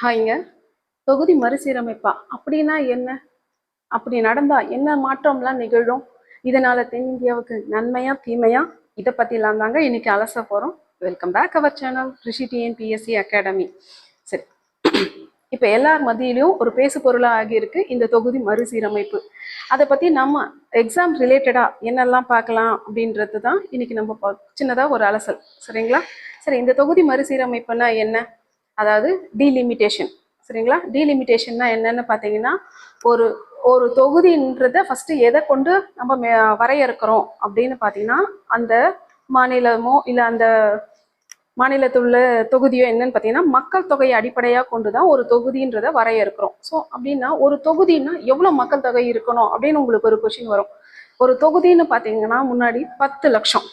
ஹாய்ங்க. தொகுதி மறுசீரமைப்பா. அப்படின்னா என்ன? அப்படி நடந்தா என்ன மாற்றம்லாம் நிகழும்? இதனால தென்னிந்தியாவுக்கு நன்மையா தீமையா? இதை பற்றிலாம் தாங்க இன்னைக்கு அலச போகிறோம் welcome back our channel Rishi TNPSC academy சரி. இப்போ எல்லார் மத்தியிலையும் ஒரு பேசு பொருளாக ஆகியிருக்கு இந்த தொகுதி மறுசீரமைப்பு. அதை பற்றி நம்ம எக்ஸாம் ரிலேட்டடாக என்னெல்லாம் பார்க்கலாம் அப்படின்றது தான் இன்னைக்கு நம்ம சின்னதாக ஒரு அலசல். சரிங்களா? சரி இந்த தொகுதி மறுசீரமைப்புனா என்ன? அதாவது டீலிமிட்டேஷன் சரிங்களா? டீலிமிட்டேஷன்னா என்னன்னு பார்த்தீங்கன்னா ஒரு ஒரு தொகுதின்றத ஃபஸ்ட்டு எதை கொண்டு நம்ம மே- வரையறுக்கிறோம் அப்படின்னு பார்த்தீங்கன்னா அந்த மாநிலமோ இல்லை அந்த மாநிலத்தில் உள்ள தொகுதியோ என்னன்னு பார்த்தீங்கன்னா மக்கள் தொகையை அடிப்படையாக கொண்டு தான் ஒரு தொகுதின்றத வரையறுக்கிறோம். ஸோ அப்படின்னா ஒரு தொகுதின்னா எவ்வளோ மக்கள் தொகை இருக்கணும் அப்படின்னு உங்களுக்கு ஒரு கொஷின் வரும். ஒரு தொகுதின்னு பார்த்தீங்கன்னா முன்னாடி பத்து லட்சம்.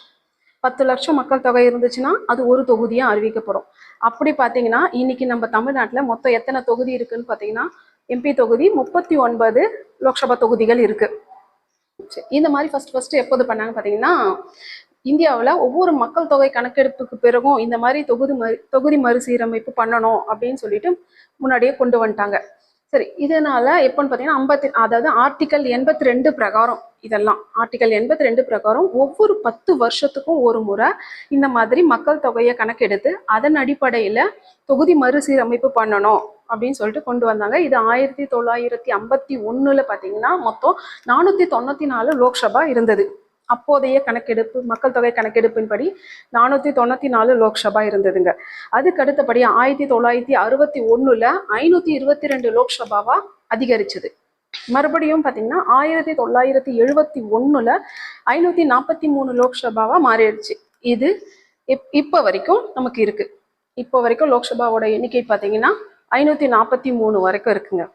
பத்து லட்சம் மக்கள் தொகை இருந்துச்சுன்னா அது ஒரு தொகுதியாக அறிவிக்கப்படும். அப்படி பார்த்தீங்கன்னா இன்னைக்கு நம்ம தமிழ்நாட்டில் மொத்தம் எத்தனை தொகுதி இருக்குன்னு பார்த்தீங்கன்னா எம்பி தொகுதி முப்பத்தி ஒன்பது லோக்சபா தொகுதிகள் இருக்கு. இந்த மாதிரி ஃபர்ஸ்ட் ஃபர்ஸ்ட் எப்போது பண்ணாங்க பார்த்தீங்கன்னா இந்தியாவில் ஒவ்வொரு மக்கள் தொகை கணக்கெடுப்புக்கு பிறகும் இந்த மாதிரி தொகுதி மறு தொகுதி மறுசீரமைப்பு பண்ணணும் அப்படின்னு சொல்லிட்டு முன்னாடியே கொண்டு வந்துட்டாங்க. சரி இதனால எப்போன்னு பார்த்தீங்கன்னா ஐம்பத்தி அதாவது ஆர்டிக்கல் எண்பத்தி ரெண்டு பிரகாரம் இதெல்லாம். ஆர்டிக்கல் எண்பத்தி ரெண்டு பிரகாரம் ஒவ்வொரு பத்து வருஷத்துக்கும் ஒரு முறை இந்த மாதிரி மக்கள் தொகையை கணக்கெடுத்து அதன் அடிப்படையில் தொகுதி மறுசீரமைப்பு பண்ணணும் அப்படின்னு சொல்லிட்டு கொண்டு வந்தாங்க. இது ஆயிரத்தி தொள்ளாயிரத்தி ஐம்பத்தி ஒன்றில் பார்த்தீங்கன்னா மொத்தம் நானூற்றி தொண்ணூற்றி நாலு லோக்சபா இருந்தது. அப்போதைய கணக்கெடுப்பு மக்கள் தொகை கணக்கெடுப்பின்படி நானூற்றி தொண்ணூற்றி நாலு லோக்சபா இருந்ததுங்க. அதுக்கு அடுத்தபடி ஆயிரத்தி தொள்ளாயிரத்தி அறுபத்தி ஒன்றில் ஐநூற்றி இருபத்தி ரெண்டு லோக்சபாவா அதிகரிச்சது. மறுபடியும் பார்த்தீங்கன்னா ஆயிரத்தி தொள்ளாயிரத்தி எழுபத்தி ஒன்றில் ஐநூற்றி நாற்பத்தி மூணு லோக்சபாவா மாறிடுச்சு. இது இப் இப்போ வரைக்கும் நமக்கு இருக்கு. இப்போ வரைக்கும் லோக்சபாவோட எண்ணிக்கை பார்த்தீங்கன்னா ஐநூற்றி நாற்பத்தி மூணு வரைக்கும் இருக்குங்க.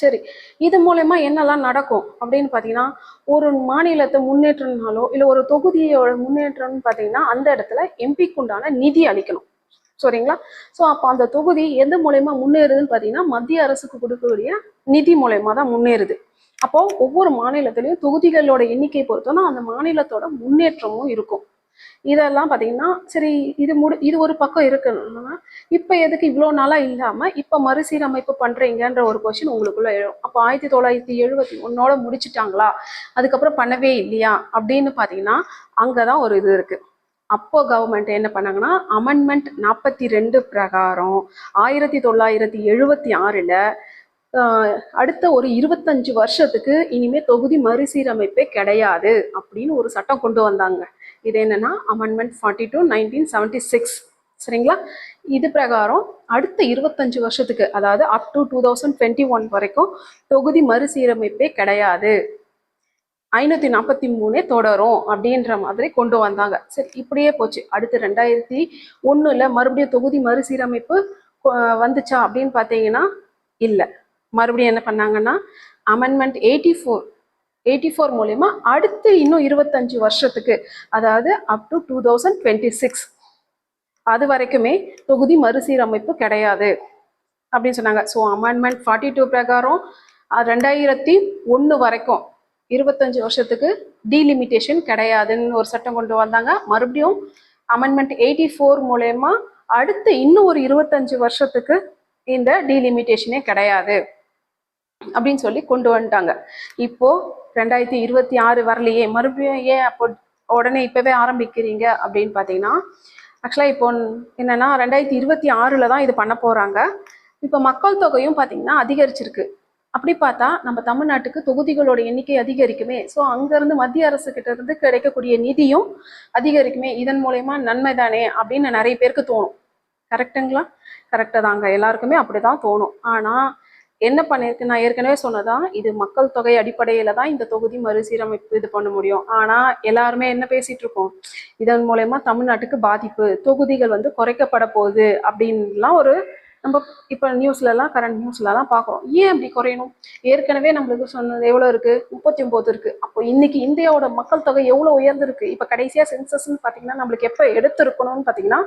சரி இது மூலயமா என்னெல்லாம் நடக்கும் அப்படின்னு பார்த்தீங்கன்னா ஒரு மாநிலத்தை முன்னேற்றம்னாலோ இல்லை ஒரு தொகுதியோட முன்னேற்றம்னு பார்த்தீங்கன்னா அந்த இடத்துல எம்பிக்கு உண்டான நிதி அளிக்கணும். சரிங்களா? ஸோ அப்போ அந்த தொகுதி எந்த மூலயமா முன்னேறுதுன்னு பார்த்தீங்கன்னா மத்திய அரசுக்கு கொடுக்கக்கூடிய நிதி மூலயமா தான் முன்னேறுது. அப்போ ஒவ்வொரு மாநிலத்திலையும் தொகுதிகளோட எண்ணிக்கை பொறுத்தோன்னா அந்த மாநிலத்தோட முன்னேற்றமும் இருக்கும். இதெல்லாம் பார்த்தீங்கன்னா சரி இது முடி இது ஒரு பக்கம் இருக்குன்னா இப்போ எதுக்கு இவ்வளோ நாளாக இல்லாமல் இப்போ மறுசீரமைப்பு பண்ணுறீங்கன்ற ஒரு கொஷின் உங்களுக்குள்ள எழும். அப்போ ஆயிரத்தி தொள்ளாயிரத்தி எழுபத்தி ஒன்னோட முடிச்சிட்டாங்களா? அதுக்கப்புறம் பண்ணவே இல்லையா? அப்படின்னு பார்த்தீங்கன்னா அங்கே தான் ஒரு இது இருக்குது அப்போ கவர்மெண்ட் என்ன பண்ணாங்கன்னா அமெண்ட்மெண்ட் நாற்பத்தி ரெண்டு பிரகாரம் ஆயிரத்தி தொள்ளாயிரத்தி எழுபத்தி ஆறில் அடுத்த ஒரு இருபத்தஞ்சு வருஷத்துக்கு இனிமே தொகுதி மறுசீரமைப்பே கிடையாது அப்படின்னு ஒரு சட்டம் கொண்டு வந்தாங்க. இது என்னன்னா amendment forty two nineteen seventy six சரிங்களா? இது பிரகாரம் அடுத்த இருபத்தஞ்சு வருஷத்துக்கு அதாவது up to two thousand twenty one வரைக்கும் தொகுதி மறுசீரமைப்பே கிடையாது. ஐநூற்றி நாற்பத்தி மூணே தொடரும் அப்படின்ற மாதிரி கொண்டு வந்தாங்க. சரி இப்படியே போச்சு. அடுத்து ரெண்டாயிரத்தி ஒன்றில் மறுபடியும் தொகுதி மறுசீரமைப்பு வந்துச்சா அப்படின்னு பார்த்தீங்கன்னா இல்லை. மறுபடியும் என்ன பண்ணாங்கன்னா amendment eighty four eighty four மூலயமா அடுத்து இன்னும் இருபத்தஞ்சு வருஷத்துக்கு அதாவது up to two thousand twenty six அது வரைக்குமே தொகுதி மறுசீரமைப்பு கிடையாது. அப்படின்னு சொன்னாங்க. ஸோ அமெண்ட்மெண்ட் ஃபார்ட்டி டூ பிரகாரம் ரெண்டாயிரத்தி ஒன்று வரைக்கும் இருபத்தஞ்சு வருஷத்துக்கு டீலிமிட்டேஷன் கிடையாதுன்னு ஒரு சட்டம் கொண்டு வந்தாங்க. மறுபடியும் அமெண்ட்மெண்ட் எயிட்டி ஃபோர் மூலயமா அடுத்து இன்னும் ஒரு இருபத்தஞ்சு வருஷத்துக்கு இந்த டீலிமிட்டேஷனே கிடையாது. அப்படின்னு சொல்லி கொண்டு வந்துட்டாங்க. இப்போ ரெண்டாயிரத்தி இருபத்தி ஆறு வரலையே. மறுபடியும் ஏன் அப்போ உடனே இப்பவே ஆரம்பிக்கிறீங்க அப்படின்னு பார்த்தீங்கன்னா ஆக்சுவலாக இப்போ என்னன்னா ரெண்டாயிரத்தி இருபத்தி ஆறில் தான் இது பண்ண போகிறாங்க இப்போ மக்கள் தொகையும் பார்த்தீங்கன்னா அதிகரிச்சிருக்கு. அப்படி பார்த்தா நம்ம தமிழ்நாட்டுக்கு தொகுதிகளோட எண்ணிக்கை அதிகரிக்குமே. ஸோ அங்கேருந்து மத்திய அரசு கிட்ட இருந்து கிடைக்கக்கூடிய நிதியும் அதிகரிக்குமே. இதன் மூலயமா நன்மை தானே அப்படின்னு நிறைய பேருக்கு தோணும். கரெக்டுங்களா கரெக்டாக தாங்க. எல்லாருக்குமே அப்படி தான் தோணும். ஆனால் என்ன பண்ணியிருக்கு நான் ஏற்கனவே சொன்னதான் இது மக்கள் தொகை அடிப்படையில தான் இந்த தொகுதி மறுசீரமைப்பு இது பண்ண முடியும். ஆனா எல்லாருமே என்ன பேசிட்டு இருக்கோம்? இதன் மூலயமா தமிழ்நாட்டுக்கு பாதிப்பு தொகுதிகள் வந்து குறைக்கப்பட போகுது அப்படின்லாம் ஒரு நம்ம இப்போ நியூஸ்லலாம் கரண்ட் நியூஸ்லலாம் பார்க்குறோம். ஏன் அப்படி குறையணும்? ஏற்கனவே நம்மளுக்கு சொன்னது எவ்வளோ இருக்குது முப்பத்தி ஒம்பது இருக்குது அப்போ இன்னைக்கு இந்தியாவோட மக்கள் தொகை எவ்வளோ உயர்ந்திருக்கு? இப்போ கடைசியாக சென்சஸ்ன்னு பார்த்தீங்கன்னா நம்மளுக்கு எப்போ எடுத்திருக்கணும்னு பார்த்தீங்கன்னா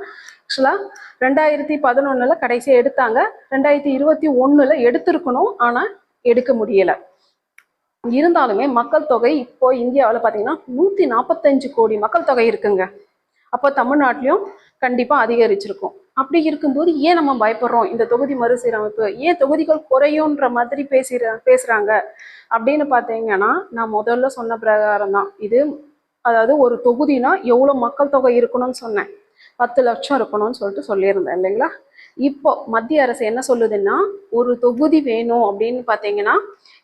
ஆக்சுவலாக ரெண்டாயிரத்தி பதினொன்றில் கடைசியாக எடுத்தாங்க. ரெண்டாயிரத்தி இருபத்தி ஒன்றில் எடுத்திருக்கணும். ஆனால் எடுக்க முடியலை. இருந்தாலுமே மக்கள் தொகை இப்போ இந்தியாவில் பார்த்தீங்கன்னா நூற்றி நாற்பத்தஞ்சு கோடி மக்கள் தொகை இருக்குங்க. அப்போ தமிழ்நாட்டிலையும் கண்டிப்பாக அதிகரிச்சிருக்கும். அப்படி இருக்கும்போது ஏன் நம்ம பயப்படுறோம்? இந்த தொகுதி மறுசீரமைப்பு ஏன் தொகுதிகள் குறையுன்ற மாதிரி பேசுற பேசுறாங்க? அப்படின்னு பார்த்தீங்கன்னா நான் முதல்ல சொன்ன பிரகாரம் தான். இது அதாவது ஒரு தொகுதினா எவ்வளோ மக்கள் தொகை இருக்கணும்னு சொன்னேன். பத்து லட்சம் இருக்கணும்னு சொல்லிட்டு சொல்லியிருந்தேன் இல்லைங்களா? இப்போ மத்திய அரசு என்ன சொல்லுதுன்னா ஒரு தொகுதி வேணும் அப்படின்னு பார்த்தீங்கன்னா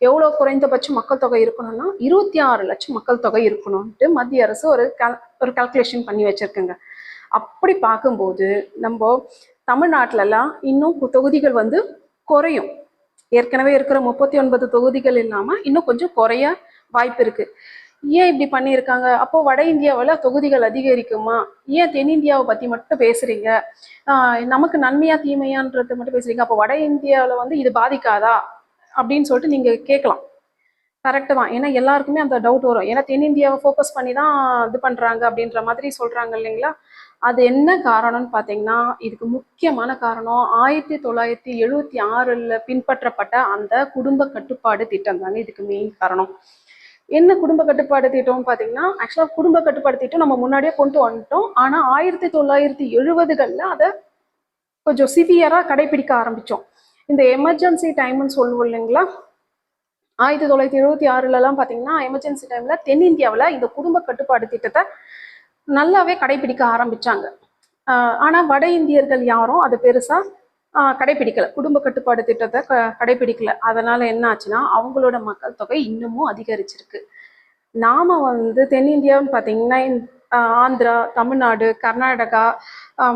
எவ்வளோ குறைந்தபட்ச மக்கள் தொகை இருக்கணும்னா இருபத்தி ஆறு லட்சம் மக்கள் தொகை இருக்கணும்ட்டு மத்திய அரசு ஒரு கல் ஒரு கால்குலேஷன் பண்ணி வச்சுருக்குங்க. அப்படி பார்க்கும்போது நம்ம தமிழ்நாட்டிலலாம் இன்னும் தொகுதிகள் வந்து குறையும். ஏற்கனவே இருக்கிற முப்பத்தி ஒன்பது தொகுதிகள் இல்லாமல் இன்னும் கொஞ்சம் குறைய வாய்ப்பு இருக்கு. ஏன் இப்படி பண்ணியிருக்காங்க? அப்போ வட இந்தியாவில் தொகுதிகள் அதிகரிக்குமா? ஏன் தென்னிந்தியாவை பற்றி மட்டும் பேசுறீங்க? நமக்கு நன்மையா தீமையான்றது மட்டும் பேசுறீங்க. அப்போ வட இந்தியாவில் வந்து இது பாதிக்காதா? அப்படின்னு சொல்லிட்டு நீங்கள் கேட்கலாம். கரெக்டு தான். ஏன்னா எல்லாருக்குமே அந்த டவுட் வரும். ஏன்னா தென்னிந்தியாவை ஃபோக்கஸ் பண்ணி தான் இது பண்ணுறாங்க அப்படின்ற மாதிரி சொல்கிறாங்க இல்லைங்களா? அது என்ன காரணம்னு பார்த்தீங்கன்னா இதுக்கு முக்கியமான காரணம் ஆயிரத்தி தொள்ளாயிரத்தி எழுபத்தி ஆறில் பின்பற்றப்பட்ட அந்த குடும்ப கட்டுப்பாடு திட்டம் தாங்க இதுக்கு மெயின் காரணம். என்ன குடும்ப கட்டுப்பாடு திட்டம்னு பார்த்தீங்கன்னா ஆக்சுவலாக குடும்ப கட்டுப்பாடு திட்டம் நம்ம முன்னாடியே கொண்டு வந்துட்டோம். ஆனால் ஆயிரத்தி தொள்ளாயிரத்தி எழுபதுகளில் அதை கொஞ்சம் சிவியராக கடைபிடிக்க ஆரம்பித்தோம் இந்த எமர்ஜென்சி டைம்னு சொல்லுவோம் இல்லைங்களா? ஆயிரத்தி தொள்ளாயிரத்தி எழுபத்தி ஆறுலலாம் பார்த்தீங்கன்னா எமர்ஜென்சி டைமில் தென்னிந்தியாவில் இந்த குடும்ப கட்டுப்பாடு திட்டத்தை நல்லாவே கடைபிடிக்க ஆரம்பித்தாங்க ஆனால் வட இந்தியர்கள் யாரும் அது பெருசாக ஆஹ் கடைபிடிக்கல குடும்ப கட்டுப்பாடு திட்டத்தை க- கடைபிடிக்கல அதனால் என்ன ஆச்சுன்னா அவங்களோட மக்கள் தொகை இன்னமும் அதிகரிச்சிருக்கு. நாம் வந்து தென்னிந்தியான்னு பார்த்தீங்கன்னா ஆந்திரா தமிழ்நாடு கர்நாடகா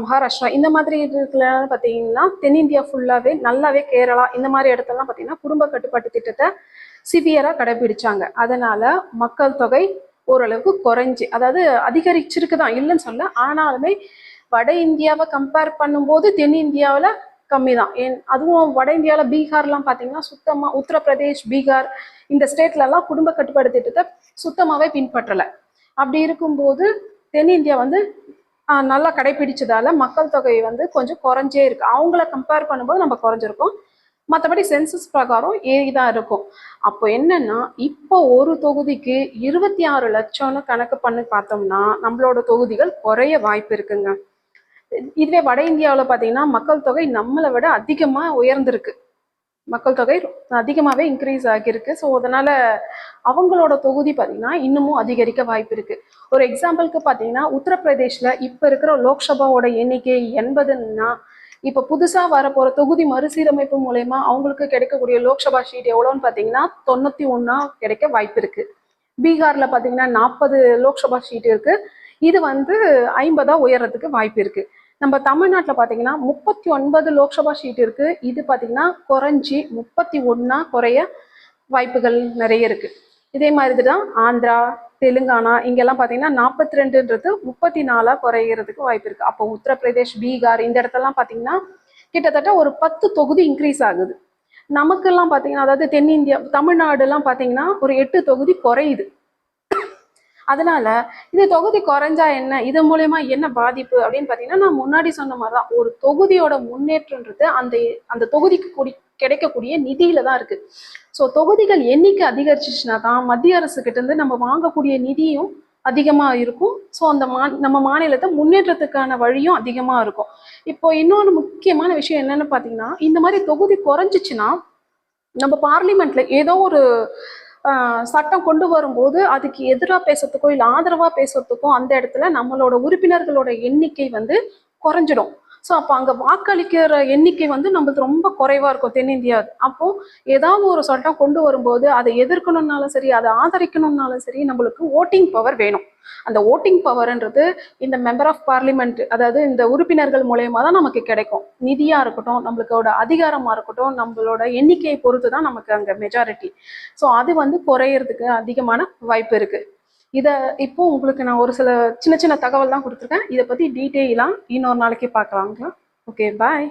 மகாராஷ்டிரா இந்த மாதிரி இதுல பார்த்தீங்கன்னா தென்னிந்தியா ஃபுல்லாகவே நல்லாவே கேரளா இந்த மாதிரி இடத்துலலாம் பார்த்தீங்கன்னா குடும்ப கட்டுப்பாட்டு திட்டத்தை சிவியராக கடைபிடிச்சாங்க அதனால் மக்கள் தொகை ஓரளவுக்கு குறைஞ்சி அதாவது அதிகரிச்சிருக்கு தான் இல்லைன்னு சொல்ல ஆனாலுமே வட இந்தியாவை கம்பேர் பண்ணும்போது தென்னிந்தியாவில் கம்மி தான் ஏன் அதுவும் வட இந்தியாவில் பீகார்லாம் பார்த்தீங்கன்னா சுத்தமாக உத்தரப்பிரதேஷ் பீகார் இந்த ஸ்டேட்லலாம் குடும்ப கட்டுப்பாடு திட்டத்தை சுத்தமாகவே பின்பற்றலை. அப்படி இருக்கும்போது தென்னிந்தியா வந்து நல்லா கடைபிடிச்சதால மக்கள் தொகை வந்து கொஞ்சம் குறைஞ்சே இருக்கு. அவங்கள கம்பேர் பண்ணும்போது நம்ம குறைஞ்சிருக்கோம். மற்றபடி சென்சஸ் பிரகாரம் ஏறி தான் இருக்கும். அப்போ என்னன்னா இப்போ ஒரு தொகுதிக்கு இருபத்தி ஆறு லட்சம்னு கணக்கு பண்ணி பார்த்தோம்னா நம்மளோட தொகுதிகள் குறைய வாய்ப்பு இருக்குங்க. இதுவே வட இந்தியாவில் பார்த்தீங்கன்னா மக்கள் தொகை நம்மளை விட அதிகமாக உயர்ந்திருக்கு. மக்கள் தொகை அதிகமாகவே இன்க்ரீஸ் ஆகியிருக்கு. ஸோ அதனால அவங்களோட தொகுதி பார்த்திங்கன்னா இன்னமும் அதிகரிக்க வாய்ப்பு இருக்கு. ஒரு எக்ஸாம்பிளுக்கு பார்த்தீங்கன்னா உத்தரப்பிரதேஷ்ல இப்போ இருக்கிற லோக்சபாவோட எண்ணிக்கை எண்பதுன்னா இப்போ புதுசாக வரப்போகிற தொகுதி மறுசீரமைப்பு மூலயமா அவங்களுக்கு கிடைக்கக்கூடிய லோக்சபா சீட் எவ்வளோன்னு பார்த்தீங்கன்னா தொண்ணூற்றி ஒன்றா கிடைக்க வாய்ப்பு இருக்குது பீகாரில் பார்த்தீங்கன்னா நாற்பது லோக்சபா சீட் இருக்குது இது வந்து ஐம்பதாக உயர்றதுக்கு வாய்ப்பு இருக்குது நம்ம தமிழ்நாட்டில் பார்த்தீங்கன்னா முப்பத்தி ஒன்பது லோக்சபா சீட் இருக்கு. இது பார்த்தீங்கன்னா குறைஞ்சி முப்பத்தி ஒன்றா குறைய வாய்ப்புகள் நிறைய இருக்குது இதே மாதிரி தான் ஆந்திரா தெலுங்கானா இங்கெல்லாம் பார்த்தீங்கன்னா நாற்பத்தி ரெண்டுன்றது முப்பத்தி நாலாக குறையிறதுக்கு வாய்ப்பு இருக்கு. அப்போ உத்தரப்பிரதேஷ் பீகார் இந்த இடத்தெல்லாம் பார்த்தீங்கன்னா கிட்டத்தட்ட ஒரு பத்து தொகுதி இன்க்ரீஸ் ஆகுது. நமக்கெல்லாம் பார்த்தீங்கன்னா அதாவது தென்னிந்தியா தமிழ்நாடுலாம் பார்த்தீங்கன்னா ஒரு எட்டு தொகுதி குறையுது. அதனால இது தொகுதி குறைஞ்சா என்ன இது மூலயமா என்ன பாதிப்பு அப்படின்னு பார்த்தீங்கன்னா நான் முன்னாடி சொன்ன மாதிரி தான் ஒரு தொகுதியோட முன்னேற்றன்றது அந்த அந்த தொகுதிக்கு கூடி கிடைக்கக்கூடிய நிதியில தான் இருக்கு. ஸோ தொகுதிகள் எண்ணிக்கை அதிகரிச்சிச்சுன்னா தான் மத்திய அரசு கிட்ட இருந்து நம்ம வாங்கக்கூடிய நிதியும் அதிகமாக இருக்கும். ஸோ அந்த மா நம்ம மாநிலத்தை முன்னேற்றத்துக்கான வழியும் அதிகமாக இருக்கும். இப்போ இன்னொன்று முக்கியமான விஷயம் என்னன்னு பார்த்தீங்கன்னா இந்த மாதிரி தொகுதி குறைஞ்சிச்சுன்னா நம்ம பார்லிமெண்ட்ல ஏதோ ஒரு சட்டம் கொண்டு வரும்போது அதுக்கு எதிராக பேசுறதுக்கோ இல்லை ஆதரவாக பேசுறதுக்கோ அந்த இடத்துல நம்மளோட உறுப்பினர்களோட எண்ணிக்கை வந்து குறைஞ்சிடும். ஸோ அப்போ அங்கே வாக்களிக்கிற எண்ணிக்கை வந்து நம்மளுக்கு ரொம்ப குறைவாக இருக்கும் தென்னிந்தியா. அப்போ ஏதாவது ஒரு சட்டம் கொண்டு வரும்போது அதை எதிர்க்கணும்னாலும் சரி அதை ஆதரிக்கணும்னாலும் சரி நம்மளுக்கு ஓட்டிங் பவர் வேணும். அந்த ஓட்டிங் பவர்ன்றது இந்த மெம்பர் ஆஃப் பார்லிமெண்ட் அதாவது இந்த உறுப்பினர்கள் மூலயமா தான் நமக்கு கிடைக்கும். நிதியாக இருக்கட்டும் நம்மளுக்கோட அதிகாரமாக இருக்கட்டும் நம்மளோட எண்ணிக்கையை பொறுத்து தான் நமக்கு அங்கே மெஜாரிட்டி ஸோ அது வந்து குறையிறதுக்கு அதிகமான வாய்ப்பு இருக்குது இதை இப்போ உங்களுக்கு நான் ஒரு சில சின்ன சின்ன தகவல் தான் கொடுத்துருக்கேன். இதை பற்றி டீட்டெயிலாக இன்னொரு நாளைக்கு பார்க்கலாங்களா ஓகே பாய்